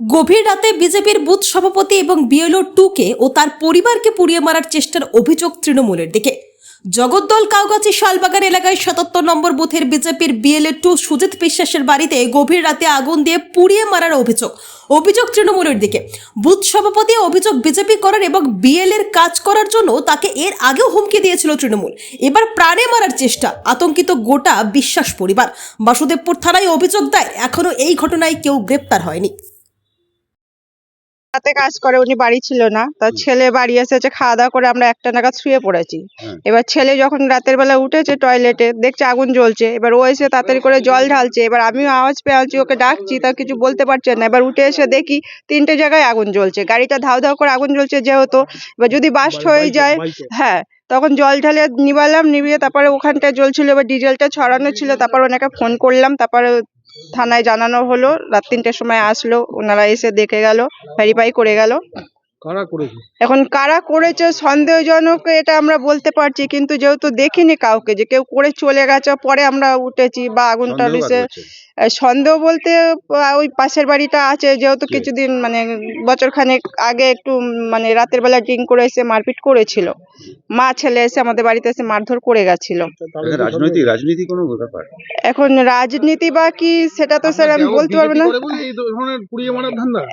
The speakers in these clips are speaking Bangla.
গভীর রাতে বিজেপির বুথ সভাপতি এবং বিএলও টুকে ও তার পরিবারকে পুড়িয়ে মারার চেষ্টার অভিযোগ তৃণমূলের দিকে। জগদ্দল কাউগাছি শালবাগান এলাকায় সাতাত্তর নম্বর বুথের বিজেপির বিএলএ টু সুজিত বিশ্বাসের বাড়িতে গভীর রাতে আগুন দিয়ে পুড়িয়ে মারার অভিযোগ অভিযোগ তৃণমূলের দিকে। বুথ সভাপতি অভিযোগ বিজেপি করার এবং বিএল এর কাজ করার জন্য তাকে এর আগেও হুমকি দিয়েছিল তৃণমূল। এবার প্রাণে মারার চেষ্টা, আতঙ্কিত গোটা বিশ্বাস পরিবার। বাসুদেবপুর থানায় অভিযোগ দেয় এখনও এই ঘটনায় কেউ গ্রেপ্তার হয়নি। রাতে কাজ করে উনি বাড়ি ছিল না। তার ছেলে বাড়ি এসেছে খাওয়া দাওয়া করে আমরা একটা নাগাদ শুয়ে পড়েছি। এবার ছেলে যখন রাতের বেলা উঠেছে টয়লেটে দেখছে আগুন জ্বলছে এবার ও এসে তাড়াতাড়ি করে জল ঢালছে এবার আমিও আওয়াজ পেয়ে আছি ওকে ডাকছি তা কিছু বলতে পারছে না। এবার উঠে এসে দেখি তিনটে জায়গায় আগুন জ্বলছে গাড়িটা ধাও ধাও করে আগুন জ্বলছে যেহেতু। এবার যদি বাস্ট হয়ে যায় হ্যাঁ তখন জল ঢালে নিবালাম নিভিয়ে তারপরে ওখানটায় জ্বলছিল এবার ডিজেলটা ছড়ানো ছিল তারপর ওনাকে ফোন করলাম তারপরে থানায় জানানো হলো। রাত তিনটের সময় আসলো ওনারা এসে দেখে গেল ভেরিফাই করে গেল। কারা করেছে? এখন কারা করেছে সন্দেহজনক এটা আমরা বলতে পারছি কিন্তু যেহেতু দেখিনি কাউকে যে কেউ করে চলে গেছে পরে আমরা উঠেছি বা আগুনটা? আহ, সন্দেহ বলতে ওই পাশের বাড়িটা আছে যেহেতু কিছুদিন মানে বছর খানেক আগে একটু মানে রাতের বেলা ড্রিঙ্ক করে এসে মারপিট করেছিল। মা ছেলে এসে আমাদের বাড়িতে এসে মারধর করে গেছিল। এটা রাজনীতি কোনো ব্যাপার? এখন রাজনীতি বা কি সেটা তো স্যার আমি বলতে পারব না।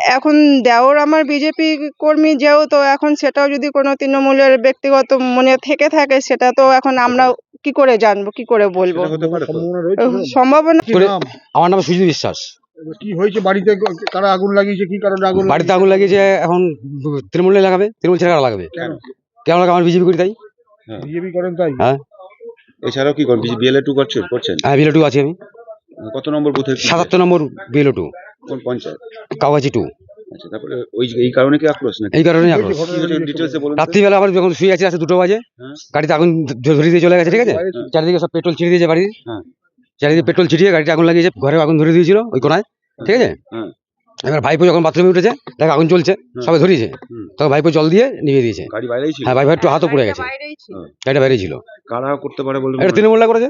এখন দেওর আমার বিজেপি কর্মী যেহেতু এখন সেটাও যদি কোনো তৃণমূলের ব্যক্তিগত মনে থেকে থাকে সেটা তো এখন আমরা কি করে জানব কি করে বলব। সম্ভাবনা? আমার নাম সুজিত বিশ্বাস। কি হয়েছে বাড়িতে? কারা আগুন লাগিয়েছে? কি কারণে আগুন বাড়িতে আগুন লাগিয়েছে এখন তৃণমূল লাগাবে তৃণমূল ছেড়ে কারা লাগাবে? কেন? লাগাবে? আমার বিজেপি করি তাই। বিজেপি করেন তাই? হ্যাঁ। এছাড়াও কি করেন? বিএলএ টু করছেন করছেন? হ্যাঁ বিএলও টু আছি আমি। কত নম্বর বুথে? সাতাত্তর নম্বর বিএলও টু। কোন পঞ্চায়েত? কাওয়াচি টু। আচ্ছা তারপরে ওই এই কারণে কি আক্রোশ নাকি? এই কারণেই আক্রোশ। ডিটেলসে বলুন রাত্রিবেলা আবার যখন শুয়ে আছি দুটো বাজে হ্যাঁ। গাড়িতে আগুন ধ- দিয়ে চলে গেছে ঠিক আছে? চারিদিকে সব পেট্রোল ছিটিয়ে দিয়েছে বাড়ির। হ্যাঁ। চারিদিকে পেট্রোল ছিটিয়ে গাড়িতে আগুন লাগিয়েছে ঘরে আগুন ধরিয়ে দিয়েছিল ওই কোনায় ঠিক আছে? হ্যাঁ। এবার ভাইপো যখন বাথরুমে উঠেছে দেখ আগুন চলছে সবাই ধরিয়েছে। তখন ভাইপো জল দিয়ে নিভিয়ে দিয়েছে। হ্যাঁ ভাই ভাই একটু হাতও পড়ে গেছে। বাইরেই ছিল। গাড়িটা বাইরে ছিল। কারা করতে পারে বলুন এটা তৃণমূলটা করেছে?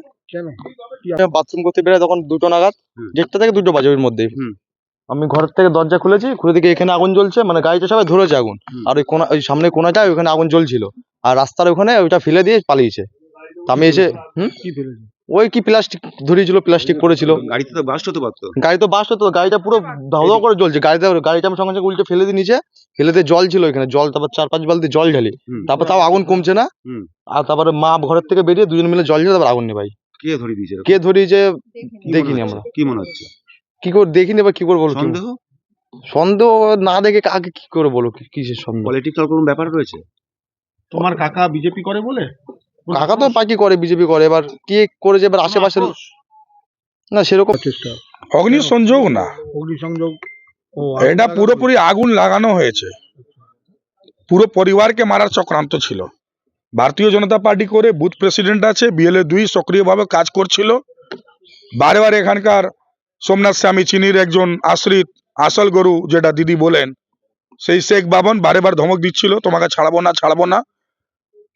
বাথরুম করতে বেরোয় তখন দুটো নাগাদ। দেড়টা থেকে দুটো বাজে ওর মধ্যে। আমি ঘরের থেকে দরজা খুলেছি খুলে দিকে এখানে আগুন জ্বলছে মানে গাড়িটা সবাই ধরেছে আগুন। আর ওই কোনা ওই সামনে কোনাটায় ওখানে আগুন জ্বলছিল। আর রাস্তার ওখানে ওইটা ফেলে দিয়ে পালিয়েছে। তা আমি এসে হুম? ওই কি প্লাস্টিক ধরিয়েছিল প্লাস্টিক পড়েছিল গাড়িতে তো বাস্ট হতে পারতো গাড়ি তো বাস তো গাড়িটা পুরো ধাও ধাও করে জ্বলছে। গাড়িতে গাড়িটা আমি সঙ্গে সঙ্গে উল্টে ফেলে দিয়ে নিচে ফেলে দিয়ে জল ছিল এখানে জল তারপর চার পাঁচ বালতি জল ঢালি। তারপর তাও আগুন কমছে না। হুম। আর তারপরে মা ঘরের থেকে বেরিয়ে দুজন মিলে জল ঢেলে তারপর আগুন নেবাই কে ধরিয়ে দিয়েছে? কে ধরিয়েছে দেখিনি আমরা। কি মনে হচ্ছে? কি করে দেখিনি এবার কি করে বলব সন্দেহ? সন্দেহ না দেখে কাকে কি করে বলো? কি- কিসের সন্দেহ? পলিটিক্যাল কোনো ব্যাপার রয়েছে? তোমার কাকা বিজেপি করে বলে? কাকা তো পার্টি করে বিজেপি করে। এবার কে করেছে? এবার আশেপাশে না সেরকম চেষ্টা অগ্নিসংযোগ না। অগ্নিসংযোগ? ও এটা পুরোপুরি আগুন লাগানো হয়েছে। পুরো পরিবারকে মারার চক্রান্ত ছিল। ভারতীয় জনতা পার্টি করে বুথ প্রেসিডেন্ট আছে বিএলএ দুই সক্রিয়ভাবে কাজ করছিল। বারে বারে এখানকার সোমনাথ স্বামী চিনির একজন আশ্রিত আসল গরু যেটা দিদি বলেন সেই শেখ বাবন বারে বার ধমক দিচ্ছিল তোমাকে ছাড়বো না ছাড়বো না।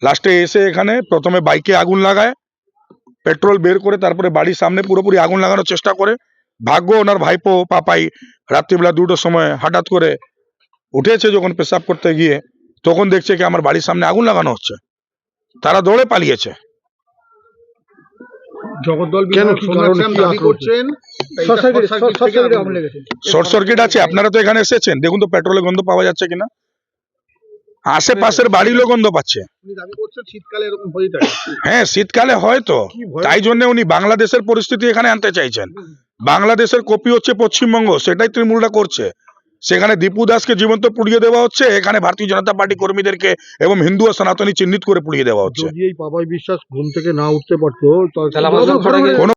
লাস্টে এসে এখানে প্রথমে বাইকে আগুন লাগায় পেট্রোল বের করে তারপরে বাড়ির সামনে পুরোপুরি আগুন লাগানোর চেষ্টা করে। ভাগ্য ওনার ভাইপো পাপাই রাত্রিবেলা দুটোর সময় হঠাৎ করে উঠেছে যখন পেশাব করতে গিয়ে তখন দেখছে কি আমার বাড়ির সামনে আগুন লাগানো হচ্ছে। তারা দৌড়ে পালিয়েছে। জগদ্দল কেন, কি কারণে, করছেন শর্ট সার্কিট আছে আপনারা তো এখানে এসেছেন। দেখুন তো পেট্রোলের গন্ধ পাওয়া যাচ্ছে কিনা। আশেপাশের বাড়িরও গন্ধ পাচ্ছে। উনি দাবি করছেন শীতকালে এরকম হয়ে থাকে। হ্যাঁ শীতকালে হয় তো। তাই জন্য উনি বাংলাদেশের পরিস্থিতি এখানে আনতে চাইছেন। বাংলাদেশের কপি হচ্ছে পশ্চিমবঙ্গ সেটাই তৃণমূলটা করছে। সেখানে দীপু দাসকে জীবন্ত পুড়িয়ে দেওয়া হচ্ছে এখানে ভারতীয় জনতা পার্টি কর্মীদেরকে এবং হিন্দু ও সনাতনী চিহ্নিত করে পুড়িয়ে দেওয়া হচ্ছে। বাবাই বিশ্বাস ঘুম থেকে না উঠতে পারতো